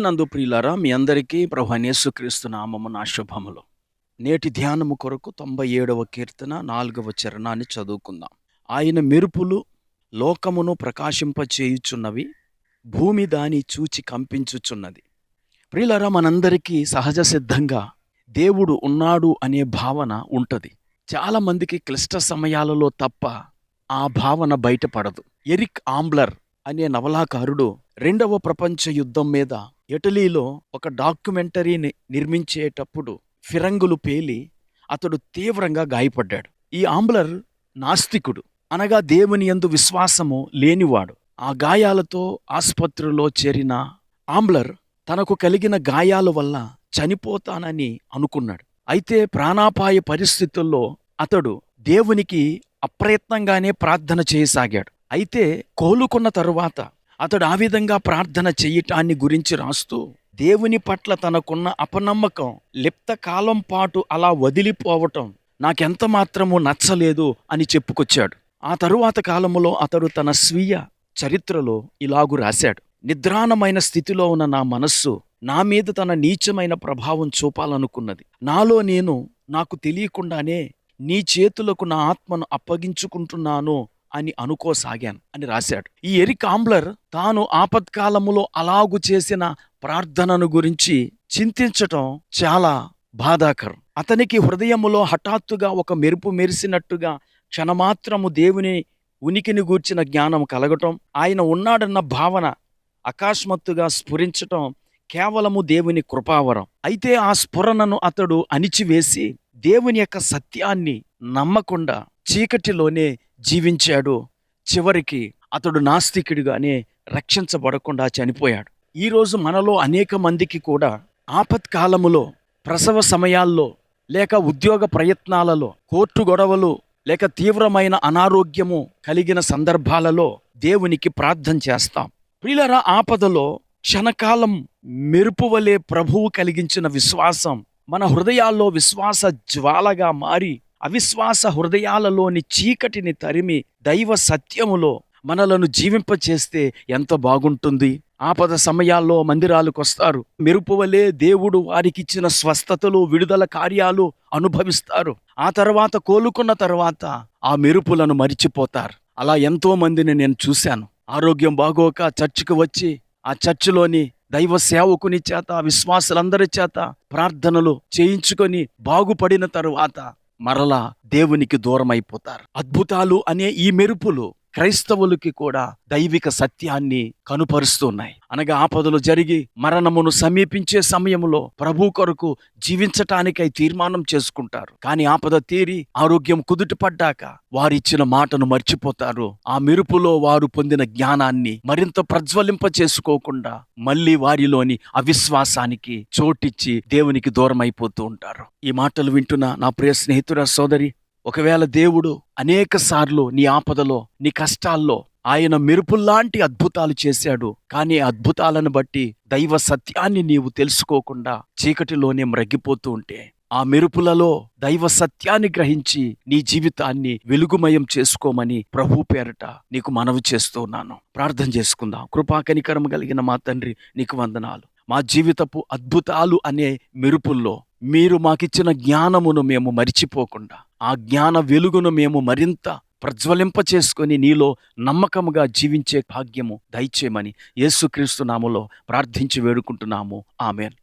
ప్రభునందు ప్రియులారా మీ అందరికీ ప్రభు యేసుక్రీస్తు నామము నా శుభములు. నేటి ధ్యానము కొరకు తొంభై ఏడవ కీర్తన నాలుగవ చరణాన్ని చదువుకుందాం. ఆయన మెరుపులు లోకమును ప్రకాశింపచేయుచున్నవి భూమి దాని చూచి కంపించుచున్నది. ప్రియులారా మనందరికీ సహజ సిద్ధంగా దేవుడు ఉన్నాడు అనే భావన ఉంటుంది. చాలామందికి క్లిష్ట సమయాలలో తప్ప ఆ భావన బయటపడదు. ఎరిక్ ఆంబ్లర్ అనే నవలాకారుడు రెండవ ప్రపంచ యుద్ధం మీద ఇటలీలో ఒక డాక్యుమెంటరీని నిర్మించేటప్పుడు ఫిరంగులు పేలి అతడు తీవ్రంగా గాయపడ్డాడు. ఈ ఆంబ్లర్ నాస్తికుడు అనగా దేవుని యందు విశ్వాసము లేనివాడు. ఆ గాయాలతో ఆసుపత్రిలో చేరిన ఆంబ్లర్ తనకు కలిగిన గాయాల వల్ల చనిపోతానని అనుకున్నాడు. అయితే ప్రాణాపాయ పరిస్థితుల్లో అతడు దేవునికి అప్రయత్నంగానే ప్రార్థన చేయసాగాడు. అయితే కోలుకున్న తరువాత అతడు ఆ విధంగా ప్రార్థన చెయ్యటాన్ని గురించి రాస్తూ దేవుని పట్ల తనకున్న అపనమ్మకం లిప్త కాలం పాటు అలా వదిలిపోవటం నాకెంత మాత్రము నచ్చలేదు అని చెప్పుకొచ్చాడు. ఆ తరువాత కాలములో అతడు తన స్వీయ చరిత్రలో ఇలాగు రాశాడు. నిద్రాణమైన స్థితిలో ఉన్న నా మనస్సు నా మీద తన నీచమైన ప్రభావం చూపాలనుకున్నది. నాలో నేను నాకు తెలియకుండానే నీ చేతులకు నా ఆత్మను అప్పగించుకుంటున్నాను అని అనుకోసాగాను అని రాశాడు. ఈ ఎరిక్ ఆంబ్లర్ తాను ఆపత్కాలములో అలాగు చేసిన ప్రార్థనను గురించి చింతించటం చాలా బాధాకరం. అతనికి హృదయములో హఠాత్తుగా ఒక మెరుపు మెరిసినట్టుగా క్షణమాత్రము దేవుని ఉనికిని గూర్చిన జ్ఞానం కలగటం ఆయన ఉన్నాడన్న భావన అకస్మాత్తుగా స్ఫురించటం కేవలము దేవుని కృపావరం. అయితే ఆ స్ఫురణను అతడు అణిచివేసి దేవుని యొక్క సత్యాన్ని నమ్మకుండా చీకటిలోనే జీవించాడు. చివరికి అతడు నాస్తికుడిగానే రక్షించబడకుండా చనిపోయాడు. ఈరోజు మనలో అనేక మందికి కూడా ఆపత్కాలములో ప్రసవ సమయాల్లో లేక ఉద్యోగ ప్రయత్నాలలో కోర్టు గొడవలు లేక తీవ్రమైన అనారోగ్యము కలిగిన సందర్భాలలో దేవునికి ప్రార్థన చేస్తాం. ప్రిలర ఆపదలో క్షణకాలం మెరుపువలే ప్రభువు కలిగించిన విశ్వాసం మన హృదయాల్లో విశ్వాస జ్వాలగా మారి అవిశ్వాస హృదయాలలోని చీకటిని తరిమి దైవ సత్యములో మనలను జీవింపచేస్తే ఎంత బాగుంటుంది? ఆపద సమయాల్లో మందిరాలకు వస్తారు. మెరుపు వలె దేవుడు వారికిచ్చిన స్వస్థతలు విడుదల కార్యాలు అనుభవిస్తారు. ఆ తర్వాత కోలుకున్న తర్వాత ఆ మెరుపులను మరిచిపోతారు. అలా ఎంతో మందిని నేను చూశాను. ఆరోగ్యం బాగోక చర్చికి వచ్చి ఆ చర్చిలోని దైవ సేవకుని చేత విశ్వాసులందరి చేత ప్రార్థనలు చేయించుకొని బాగుపడిన తరువాత మరలా దేవునికి దూరం అయిపోతారు అద్భుతాలు అనే ఈ మెరుపులు క్రైస్తవులకి కూడా దైవిక సత్యాన్ని కనుపరుస్తున్నాయి అనగా ఆపదలు జరిగి మరణమును సమీపించే సమయంలో ప్రభు కొరకు జీవించటానికై తీర్మానం చేసుకుంటారు. కానీ ఆపద తీరి ఆరోగ్యం కుదుట పడ్డాక వారిచ్చిన మాటను మర్చిపోతారు. ఆ మెరుపులో వారు పొందిన జ్ఞానాన్ని మరింత ప్రజ్వలింప చేసుకోకుండా మళ్ళీ వారిలోని అవిశ్వాసానికి చోటిచ్చి దేవునికి దూరం అయిపోతూ ఉంటారు. ఈ మాటలు వింటున్న నా ప్రియ స్నేహితుర సోదరి ఒకవేళ దేవుడు అనేక సార్లు నీ ఆపదలో నీ కష్టాల్లో ఆయన మెరుపుల్లాంటి అద్భుతాలు చేశాడు కానీ అద్భుతాలను బట్టి దైవ సత్యాన్ని నీవు తెలుసుకోకుండా చీకటిలోనే మ్రగిపోతూ ఉంటే ఆ మెరుపులలో దైవ సత్యాన్ని గ్రహించి నీ జీవితాన్ని వెలుగుమయం చేసుకోమని ప్రభు పేరట నీకు మనవి చేస్తున్నాను ప్రార్థన చేసుకుందాం. కృపాకనికరం కలిగిన మా తండ్రి నీకు వందనాలు. మా జీవితపు అద్భుతాలు అనే మెరుపుల్లో మీరు మాకిచ్చిన జ్ఞానమును మేము మరిచిపోకుండా ఆ జ్ఞాన వెలుగును మేము మరింత ప్రజ్వలింప చేసుకొని నీలో నమ్మకముగా జీవించే భాగ్యము దయచేయమని యేసుక్రీస్తు నామలో ప్రార్థించి వేడుకుంటున్నాము. ఆమెన్.